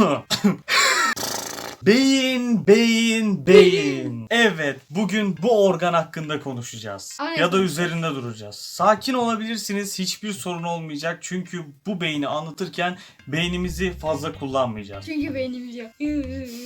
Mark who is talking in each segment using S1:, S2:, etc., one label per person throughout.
S1: Beyin, beyin, beyin. Evet, bugün bu organ hakkında konuşacağız.
S2: Aynen.
S1: Ya da üzerinde duracağız. Sakin olabilirsiniz, hiçbir sorun olmayacak. Çünkü bu beyni anlatırken beynimizi fazla kullanmayacağız.
S2: Çünkü beynimiz yok.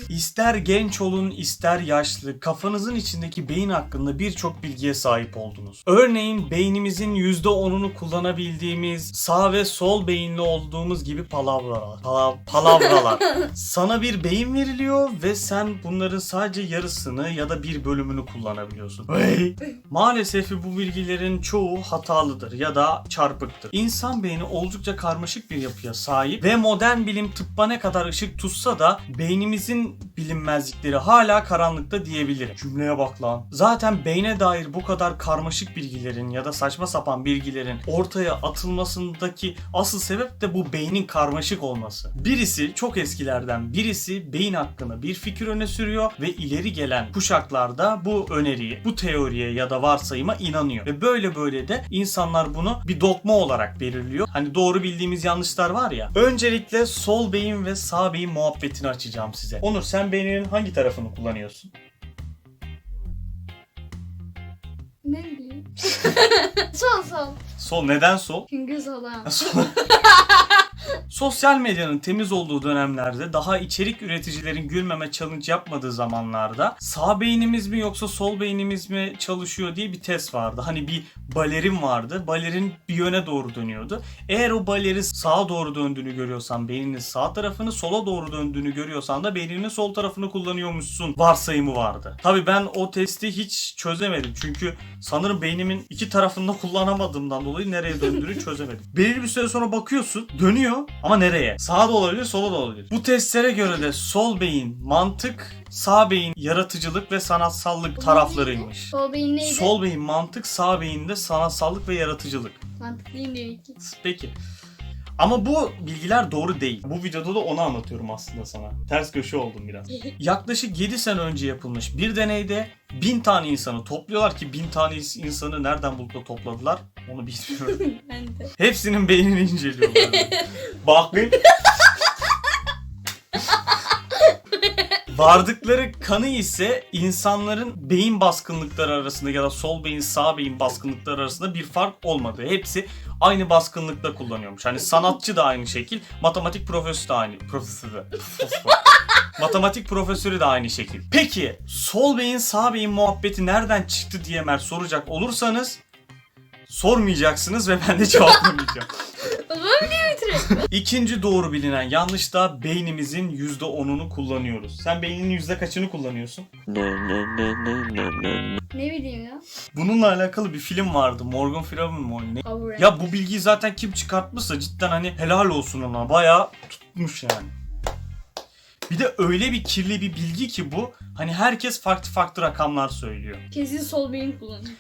S1: İster genç olun, ister yaşlı, kafanızın içindeki beyin hakkında birçok bilgiye sahip oldunuz. Örneğin beynimizin %10'unu kullanabildiğimiz, sağ ve sol beyinli olduğumuz gibi palavralar. Pala- palavralar. Sana bir beyin veriliyor ve sen bunların sadece yarısını ya da bir bölümünü kullanabiliyorsun. Maalesef bu bilgilerin çoğu hatalıdır ya da çarpıktır. İnsan beyni oldukça karmaşık bir yapıya sahip ve modern bilim tıbba ne kadar ışık tutsa da beynimizin bilinmezlikleri hala karanlıkta diyebilirim. Cümleye bak lan. Zaten beyne dair bu kadar karmaşık bilgilerin ya da saçma sapan bilgilerin ortaya atılmasındaki asıl sebep de bu beynin karmaşık olması. Birisi çok eskilerden birisi beyin hakkında bir fikir öne sürüyor ve ileri gelen kuşaklarda bu öneriyi, bu teoriye ya da varsayıma inanıyor. Ve böyle böyle de insanlar bunu bir dogma olarak belirliyor. Hani doğru bildiğimiz yanlışlar var ya. Öncelikle sol beyin ve sağ beyin muhabbetini açacağım size. Onur sen beyninin hangi tarafını kullanıyorsun?
S2: ne bileyim. sol sol.
S1: Sol neden sol?
S2: Çünkü sola.
S1: Sol- Sosyal medyanın temiz olduğu dönemlerde daha içerik üreticilerin gülmeme challenge yapmadığı zamanlarda sağ beynimiz mi yoksa sol beynimiz mi çalışıyor diye bir test vardı. Hani bir balerin vardı. Balerin bir yöne doğru dönüyordu. Eğer o baleri sağa doğru döndüğünü görüyorsan beyninin sağ tarafını sola doğru döndüğünü görüyorsan da beyninin sol tarafını kullanıyormuşsun varsayımı vardı. Tabi ben o testi hiç çözemedim. Çünkü sanırım beynimin iki tarafını da kullanamadığımdan dolayı nereye döndüğünü çözemedim. Belirli bir süre sonra bakıyorsun dönüyor ama nereye? Sağa da olabilir sola da olabilir. Bu testlere göre de sol beyin mantık, sağ beyin yaratıcılık ve sanatsallık taraflarıymış.
S2: Sol beyin neydi?
S1: Sol beyin mantık, sağ beyin de sanatsallık ve yaratıcılık.
S2: Mantıklıyım diyor iki.
S1: Peki. Ama bu bilgiler doğru değil. Bu videoda da onu anlatıyorum aslında sana. Ters köşe oldum biraz. Yaklaşık 7 sene önce yapılmış bir deneyde bin tane insanı topluyorlar ki bin tane insanı nereden bulup da topladılar onu bilmiyorum.
S2: ben de.
S1: Hepsinin beynini inceliyorlar. Bakın. Vardıkları kanı ise insanların beyin baskınlıkları arasında ya da sol beyin sağ beyin baskınlıkları arasında bir fark olmadı. Hepsi aynı baskınlıkta kullanıyormuş. Hani sanatçı da aynı şekil, matematik profesörü de aynı. Profesörü. matematik profesörü de aynı şekil. Peki sol beyin sağ beyin muhabbeti nereden çıktı diye Mert soracak olursanız sormayacaksınız ve ben de cevaplamayacağım. İkinci doğru bilinen yanlış da beynimizin %10'unu kullanıyoruz. Sen beyninin yüzde kaçını kullanıyorsun?
S2: ne bileyim ya.
S1: Bununla alakalı bir film vardı. Morgan Freeman mı oynuyor? Ya bu bilgiyi zaten kim çıkartmışsa cidden hani helal olsun ona. Bayağı tutmuş yani. Bir de öyle bir kirli bir bilgi ki bu. Hani herkes farklı farklı rakamlar söylüyor.
S2: Kesin sol beyin kullanıyor.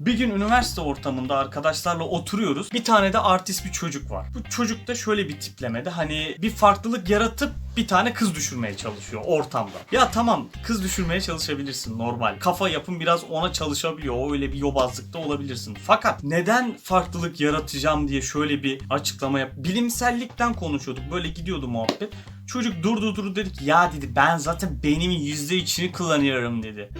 S1: Bir gün üniversite ortamında arkadaşlarla oturuyoruz. Bir tane de artist bir çocuk var. Bu çocuk da şöyle bir tiplemede hani bir farklılık yaratıp bir tane kız düşürmeye çalışıyor ortamda. Ya tamam kız düşürmeye çalışabilirsin normal. Kafa yapın biraz ona çalışabiliyor. Öyle bir yobazlıkta olabilirsin. Fakat neden farklılık yaratacağım diye şöyle bir açıklama yap. Bilimsellikten konuşuyorduk. Böyle gidiyordu muhabbet. Çocuk durdu durdu dedi ki ya dedi ben zaten beynimin yüzde içini kullanıyorum dedi.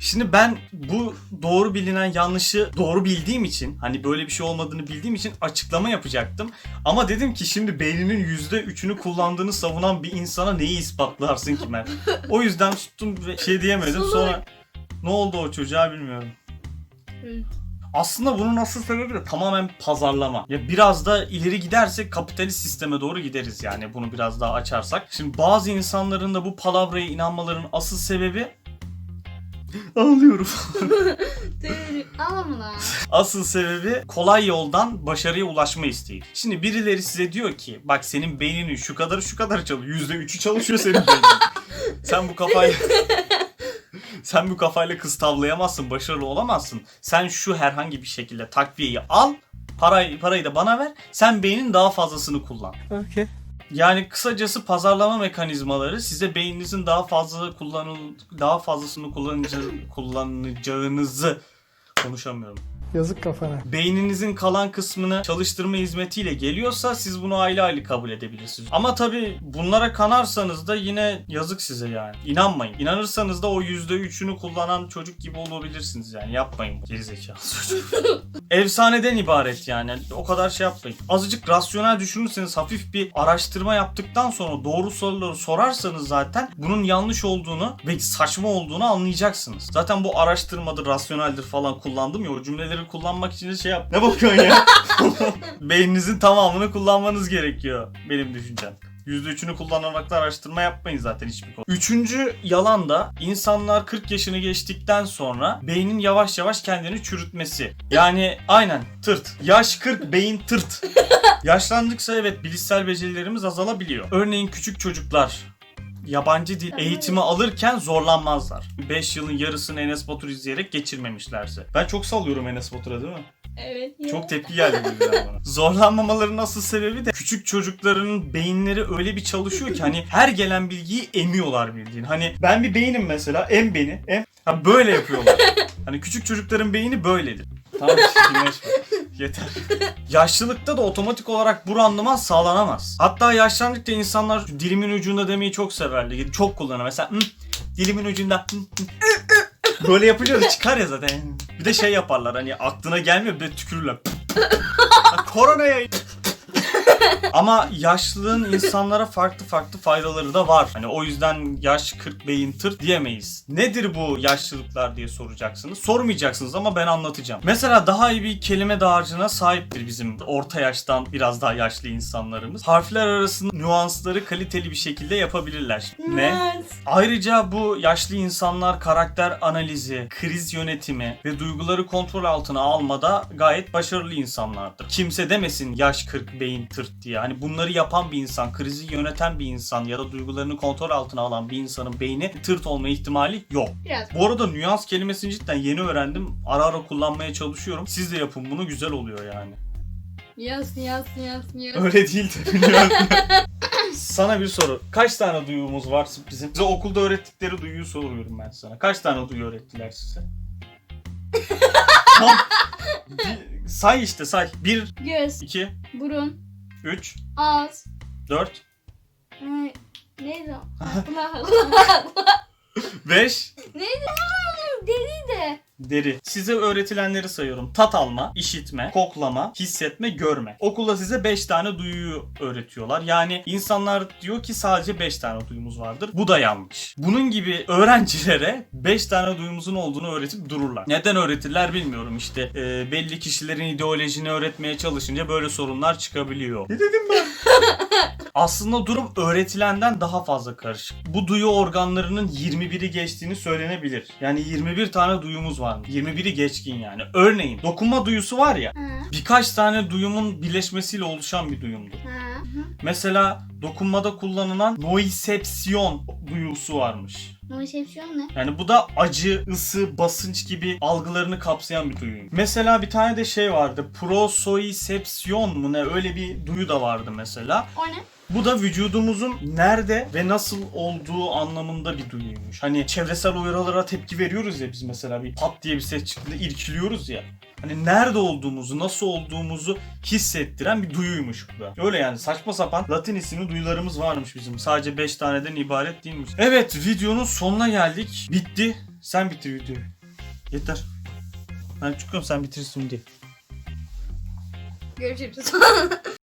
S1: Şimdi ben bu doğru bilinen yanlışı doğru bildiğim için hani böyle bir şey olmadığını bildiğim için açıklama yapacaktım. Ama dedim ki şimdi beyninin %3'ünü kullandığını savunan bir insana neyi ispatlarsın ki ben? O yüzden tuttum ve şey diyemedim. Sonra ne oldu o çocuğa bilmiyorum. Aslında bunun asıl sebebi de tamamen pazarlama. Ya biraz da ileri gidersek kapitalist sisteme doğru gideriz yani bunu biraz daha açarsak. Şimdi bazı insanların da bu palavraya inanmalarının asıl sebebi Ağlıyorum.
S2: Ağlama lan.
S1: Asıl sebebi kolay yoldan başarıya ulaşma isteği. Şimdi birileri size diyor ki bak senin beyninin şu kadarı şu kadar çalışıyor. Yüzde üçü çalışıyor senin beynin. Sen bu kafayla... Sen bu kafayla kız tavlayamazsın, başarılı olamazsın. Sen şu herhangi bir şekilde takviyeyi al, parayı, parayı da bana ver. Sen beynin daha fazlasını kullan.
S3: Okay.
S1: Yani kısacası pazarlama mekanizmaları size beyninizin daha fazla kullanıl daha fazlasını kullanıcı, kullanacağınızı konuşamıyorum.
S3: Yazık kafana.
S1: beyninizin kalan kısmını çalıştırma hizmetiyle geliyorsa siz bunu aile aile kabul edebilirsiniz. Ama tabi bunlara kanarsanız da yine yazık size yani. İnanmayın. İnanırsanız da o %3'ünü kullanan çocuk gibi olabilirsiniz yani. Yapmayın bu gerizekalı. Efsaneden ibaret yani. O kadar şey yapmayın. Azıcık rasyonel düşünürseniz hafif bir araştırma yaptıktan sonra doğru soruları sorarsanız zaten bunun yanlış olduğunu ve saçma olduğunu anlayacaksınız. Zaten bu araştırmadır, rasyoneldir falan kullandım ya o cümleleri kullanmak için de şey yap. Ne bakıyorsun ya? Beyninizin tamamını kullanmanız gerekiyor benim düşüncem. %3'ünü kullanarak da araştırma yapmayın zaten hiçbir konu. Üçüncü yalan da insanlar 40 yaşını geçtikten sonra beynin yavaş yavaş kendini çürütmesi. Yani aynen tırt. Yaş 40 beyin tırt. Yaşlandıkça evet bilişsel becerilerimiz azalabiliyor. Örneğin küçük çocuklar yabancı dil eğitimi alırken zorlanmazlar. 5 yılın yarısını Enes Batur izleyerek geçirmemişlerse. Ben çok sallıyorum Enes Batur'a değil mi?
S2: Evet.
S1: Çok tepki geldi bu yüzden bana. Zorlanmamaların asıl sebebi de küçük çocukların beyinleri öyle bir çalışıyor ki hani her gelen bilgiyi emiyorlar bildiğin. Hani ben bir beynim mesela em beni em ha böyle yapıyorlar. Hani küçük çocukların beyni böyledir. Tamam çirkinleşme. Yeter. Yaşlılıkta da otomatik olarak bu randıman sağlanamaz. Hatta yaşlandıkça insanlar dilimin ucunda demeyi çok severler. Çok kullanır. Mesela "Hı, dilimin ucunda hı, hı." böyle da çıkar ya zaten. Bir de şey yaparlar hani aklına gelmiyor bir de tükürürler. Ha, Koronaya ama yaşlılığın insanlara farklı farklı faydaları da var. Hani o yüzden yaş 40 beyin tır diyemeyiz. Nedir bu yaşlılıklar diye soracaksınız. Sormayacaksınız ama ben anlatacağım. Mesela daha iyi bir kelime dağarcığına sahiptir bizim orta yaştan biraz daha yaşlı insanlarımız. Harfler arasında nüansları kaliteli bir şekilde yapabilirler. Ne? Ayrıca bu yaşlı insanlar karakter analizi, kriz yönetimi ve duyguları kontrol altına almada gayet başarılı insanlardır. Kimse demesin yaş 40 beyin tırt diye. Hani bunları yapan bir insan, krizi yöneten bir insan ya da duygularını kontrol altına alan bir insanın beyni tırt olma ihtimali yok.
S2: Biraz.
S1: Bu arada nüans kelimesini cidden yeni öğrendim. Ara ara kullanmaya çalışıyorum. Siz de yapın bunu güzel oluyor yani.
S2: Yaz yaz yaz yaz.
S1: Öyle değil de biliyorum. sana bir soru. Kaç tane duyumuz var bizim? Size okulda öğrettikleri duyuyu soruyorum ben sana. Kaç tane duyu öğrettiler size? Tam- Bir- say işte say. 1,
S2: Göz,
S1: 2,
S2: burun,
S1: 3,
S2: ağız.
S1: 4,
S2: Ay, Neydi o? Allah Allah.
S1: 5,
S2: Neydi oğlum? Deli de.
S1: Deri. Size öğretilenleri sayıyorum. Tat alma, işitme, koklama, hissetme, görme. Okulda size 5 tane duyuyu öğretiyorlar. Yani insanlar diyor ki sadece 5 tane duyumuz vardır. Bu da yanlış. Bunun gibi öğrencilere 5 tane duyumuzun olduğunu öğretip dururlar. Neden öğretirler bilmiyorum işte. e, belli kişilerin ideolojini öğretmeye çalışınca böyle sorunlar çıkabiliyor. Ne dedim ben? Aslında durum öğretilenden daha fazla karışık. Bu duyu organlarının 21'i geçtiğini söylenebilir. Yani 21 tane duyumuz var. 21'i geçkin yani. Örneğin dokunma duyusu var ya.
S2: Ha.
S1: Birkaç tane duyumun birleşmesiyle oluşan bir duyumdur.
S2: Ha.
S1: Mesela dokunmada kullanılan noisepsiyon duyusu varmış.
S2: Noisepsiyon ne?
S1: Yani bu da acı, ısı, basınç gibi algılarını kapsayan bir duyu. Mesela bir tane de şey vardı. Prosoisepsiyon mu ne öyle bir duyu da vardı mesela.
S2: O ne?
S1: Bu da vücudumuzun nerede ve nasıl olduğu anlamında bir duyuymuş. Hani çevresel uyarılara tepki veriyoruz ya biz mesela bir pat diye bir ses çıktığında irkiliyoruz ya. Hani nerede olduğumuzu, nasıl olduğumuzu hissettiren bir duyuymuş bu da. Öyle yani saçma sapan Latin duyularımız varmış bizim. Sadece 5 taneden ibaret değilmiş. Evet videonun sonuna geldik. Bitti. Sen bitir videoyu. Yeter. Ben çıkıyorum sen bitirsin diye.
S2: Görüşürüz.